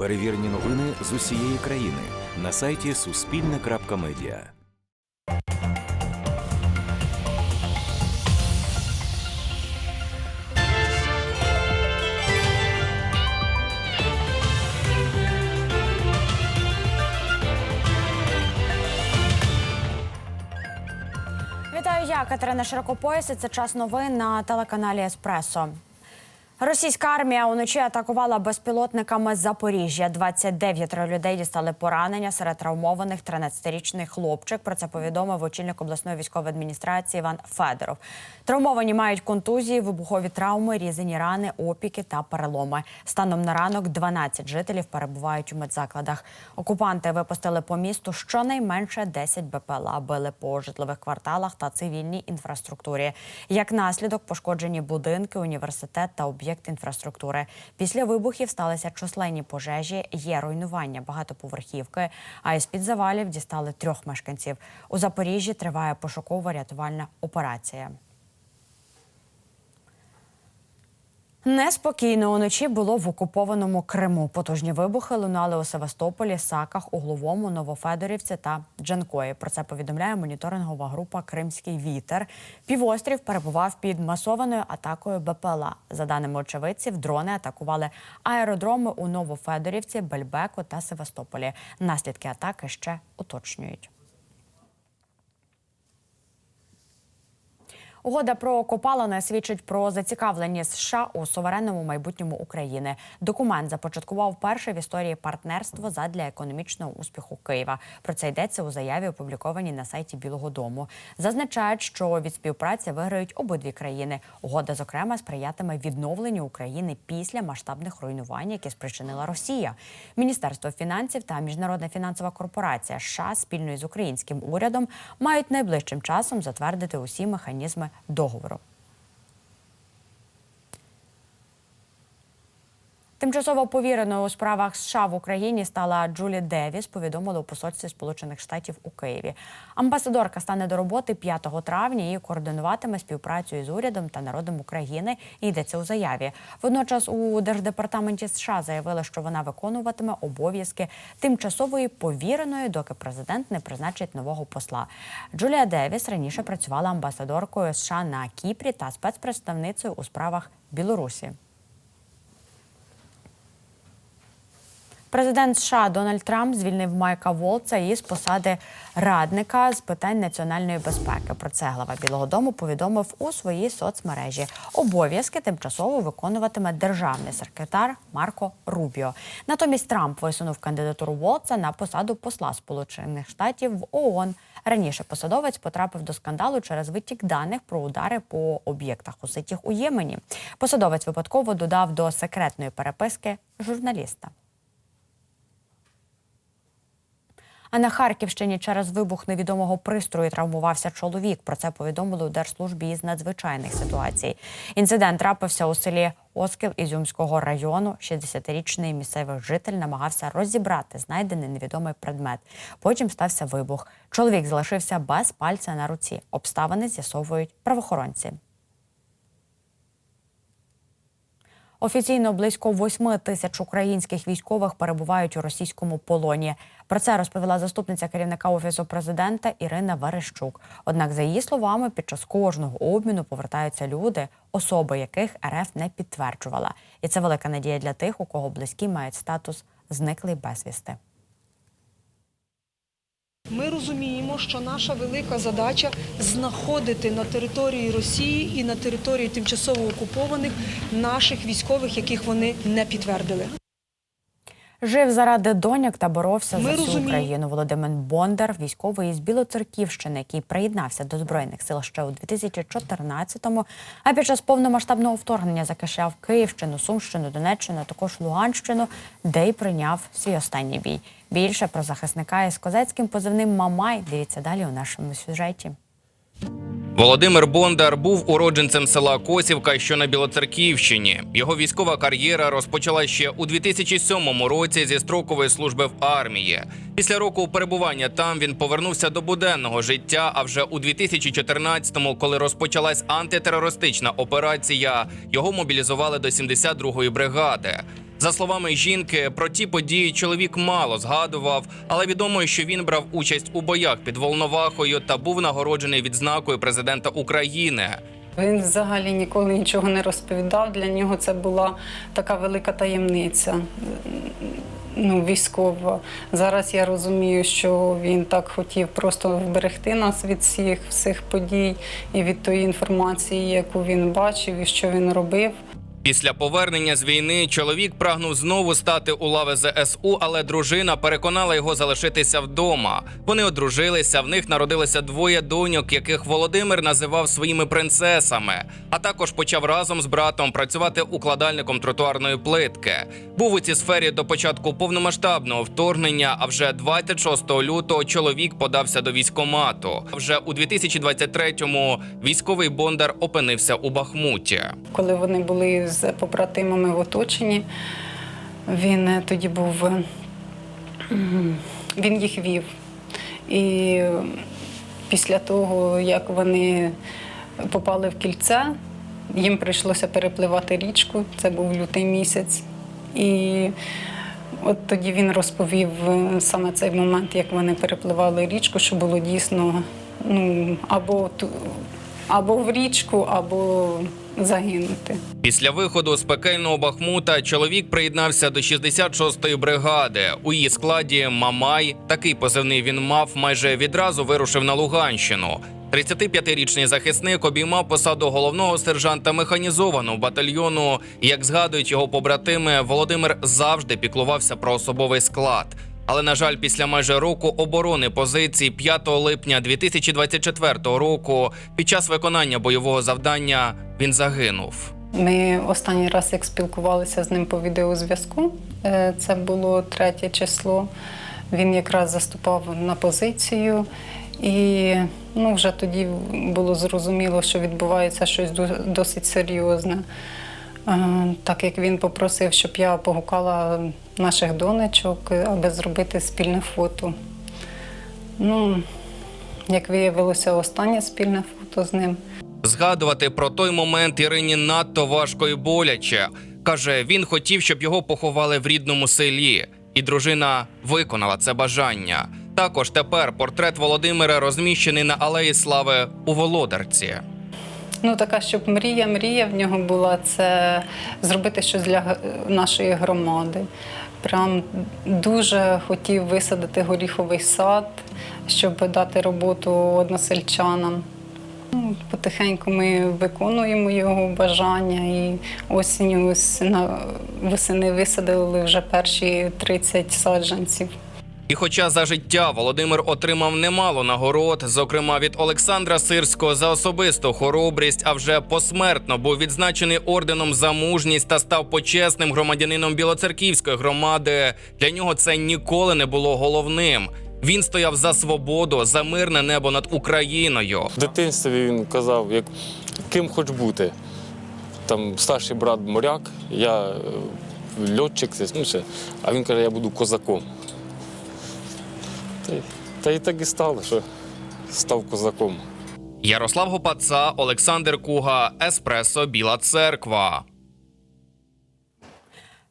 Перевірені новини з усієї країни на сайті Суспільне.Медіа. Вітаю, я Катерина Широкопояс. Це час новин на телеканалі Еспресо. Російська армія уночі атакувала безпілотниками Запоріжжя. 29 людей дістали поранення серед травмованих 13-річний хлопчик. Про це повідомив очільник обласної військової адміністрації Іван Федоров. Травмовані мають контузії, вибухові травми, різані рани, опіки та переломи. Станом на ранок 12 жителів перебувають у медзакладах. Окупанти випустили по місту щонайменше 10 БПЛА, били по житлових кварталах та цивільній інфраструктурі. Як наслідок пошкоджені будинки, університет та об'єкт інфраструктури. Після вибухів сталися численні пожежі, є руйнування багатоповерхівки. А із під завалів дістали трьох мешканців. У Запоріжжі триває пошукова рятувальна операція. Неспокійно уночі було в окупованому Криму. Потужні вибухи лунали у Севастополі, Саках, Угловому, Новофедорівці та Джанкої. Про це повідомляє моніторингова група Кримський вітер. Півострів перебував під масованою атакою БПЛА. За даними очевидців, дрони атакували аеродроми у Новофедорівці, Бельбеку та Севастополі. Наслідки атаки ще уточнюють. Угода про копалини свідчить про зацікавленість США у суверенному майбутньому України. Документ започаткував перше в історії партнерство задля економічного успіху Києва. Про це йдеться у заяві, опублікованій на сайті Білого Дому. Зазначають, що від співпраці виграють обидві країни. Угода, зокрема, сприятиме відновленню України після масштабних руйнувань, які спричинила Росія. Міністерство фінансів та Міжнародна фінансова корпорація США спільно із українським урядом мають найближчим часом затвердити усі механізми договору. Тимчасово повіреною у справах США в Україні стала Джулі Девіс. Повідомили у посольстві Сполучених Штатів у Києві. Амбасадорка стане до роботи 5 травня і координуватиме співпрацю із урядом та народом України. Йдеться у заяві. Водночас у держдепартаменті США заявили, що вона виконуватиме обов'язки тимчасової повіреної, доки президент не призначить нового посла. Джулія Девіс раніше працювала амбасадоркою США на Кіпрі та спецпредставницею у справах Білорусі. Президент США Дональд Трамп звільнив Майка Волца із посади радника з питань національної безпеки. Про це глава Білого Дому повідомив у своїй соцмережі. Обов'язки тимчасово виконуватиме державний секретар Марко Рубіо. Натомість Трамп висунув кандидатуру Волца на посаду посла Сполучених Штатів в ООН. Раніше посадовець потрапив до скандалу через витік даних про удари по об'єктах у ситіх у Ємені. Посадовець випадково додав до секретної переписки журналіста. А на Харківщині через вибух невідомого пристрою травмувався чоловік. Про це повідомили у Держслужбі із надзвичайних ситуацій. Інцидент трапився у селі Оскіл Ізюмського району. 60-річний місцевий житель намагався розібрати знайдений невідомий предмет. Потім стався вибух. Чоловік залишився без пальця на руці. Обставини з'ясовують правоохоронці. Офіційно близько 8 тисяч українських військових перебувають у російському полоні. Про це розповіла заступниця керівника офісу президента Ірина Верещук. Однак, за її словами, під час кожного обміну повертаються люди, особи яких РФ не підтверджувала. І це велика надія для тих, у кого близькі мають статус зниклий безвісти. Ми розуміємо, що наша велика задача знаходити на території Росії і на території тимчасово окупованих наших військових, яких вони не підтвердили. Жив заради доньок та боровся Ми за всю розуміємо. Україну. Володимир Бондар, військовий із Білоцерківщини, який приєднався до збройних сил ще у 2014-му, а під час повномасштабного вторгнення захищав Київщину, Сумщину, Донеччину, також Луганщину, де й прийняв свій останній бій. Більше про захисника із козацьким позивним Мамай. Дивіться далі у нашому сюжеті. Володимир Бондар був уродженцем села Косівка, що на Білоцерківщині. Його військова кар'єра розпочала ще у 2007 році зі строкової служби в армії. Після року перебування там він повернувся до буденного життя. А вже у 2014-му, коли розпочалась антитерористична операція, його мобілізували до 72-ї бригади. За словами жінки, про ті події чоловік мало згадував, але відомо, що він брав участь у боях під Волновахою та був нагороджений відзнакою президента України. Він взагалі ніколи нічого не розповідав. Для нього це була така велика таємниця. Ну, військова. Зараз я розумію, що він так хотів просто вберегти нас від всіх всіх подій і від тої інформації, яку він бачив і що він робив. Після повернення з війни чоловік прагнув знову стати у лави ЗСУ, але дружина переконала його залишитися вдома. Вони одружилися. В них народилося двоє доньок, яких Володимир називав своїми принцесами. А також почав разом з братом працювати укладальником тротуарної плитки. Був у цій сфері до початку повномасштабного вторгнення. А вже 26 лютого чоловік подався до військомату. Вже у 2023-му військовий бондар опинився у Бахмуті. Коли вони були з побратимами в оточенні, він е, тоді був, е, він їх вів. І після того, як вони попали в кільце, їм прийшлося перепливати річку, це був лютий місяць. І от тоді він розповів саме цей момент, як вони перепливали річку, що було дійсно ну, або, або в річку, або загинути. Після виходу з пекельного Бахмута чоловік приєднався до 66-ї бригади. У її складі Мамай, такий позивний він мав, майже відразу вирушив на Луганщину. 35-річний захисник обіймав посаду головного сержанта механізованого батальйону. Як згадують його побратими, Володимир завжди піклувався про особовий склад. Але на жаль, після майже року оборони позицій 5 липня 2024 року, під час виконання бойового завдання він загинув. Ми останній раз, як спілкувалися з ним по відеозв'язку, е, це було третє число. Він якраз заступав на позицію, і ну, вже тоді було зрозуміло, що відбувається щось досить серйозне. Е, Так як він попросив, щоб я погукала наших донечок, аби зробити спільне фото. Ну, як виявилося, останнє спільне фото з ним. Згадувати про той момент Ірині надто важко і боляче. Каже, він хотів, щоб його поховали в рідному селі, і дружина виконала це бажання. Також тепер портрет Володимира розміщений на алеї Слави у Володарці. Ну, така, щоб мрія, мрія в нього була це зробити щось для нашої громади. Прям дуже хотів висадити горіховий сад, щоб дати роботу односельчанам. Ну, Потихеньку ми виконуємо його бажання і осінню на восени висадили вже перші 30 саджанців. І хоча за життя Володимир отримав немало нагород, зокрема від Олександра Сирського за особисту хоробрість, а вже посмертно був відзначений орденом за мужність та став почесним громадянином Білоцерківської громади. Для нього це ніколи не було головним. Він стояв за свободу, за мирне небо над Україною. В дитинстві він казав, як, ким хоч бути. Там старший брат моряк, я е, льотчик, ну, а він каже, я буду козаком. Та, і так і стало, що став козаком. Ярослав Гопаца, Олександр Куга, Еспресо, Біла Церква.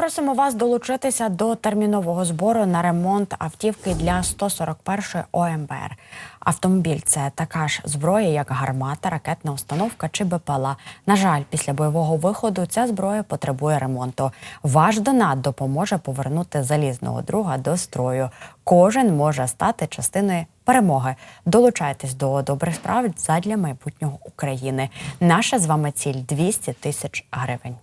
Просимо вас долучитися до термінового збору на ремонт автівки для 141-ї ОМБР. Автомобіль це така ж зброя, як гармата, ракетна установка чи БПЛА. На жаль, після бойового виходу ця зброя потребує ремонту. Ваш донат допоможе повернути залізного друга до строю. Кожен може стати частиною перемоги. Долучайтесь до добрих справ задля майбутнього України. Наша з вами ціль 200 тисяч гривень.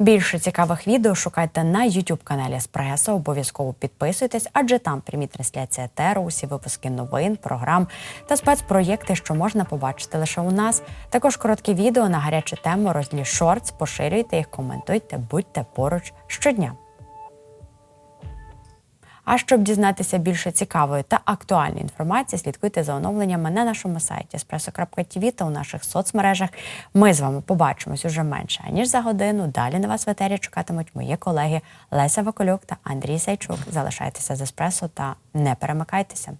Більше цікавих відео шукайте на youtube каналі Еспресо. Обов'язково підписуйтесь, адже там прямі трансляції етеру, усі випуски новин, програм та спецпроєкти, що можна побачити лише у нас. Також короткі відео на гарячу тему розділі шортс. Поширюйте їх, коментуйте, будьте поруч щодня. А щоб дізнатися більше цікавої та актуальної інформації, слідкуйте за оновленнями на нашому сайті espresso.tv та у наших соцмережах. Ми з вами побачимось уже менше ніж за годину. Далі на вас в етері чекатимуть мої колеги Леся Вакулюк та Андрій Сайчук. Залишайтеся з еспресо та не перемикайтеся.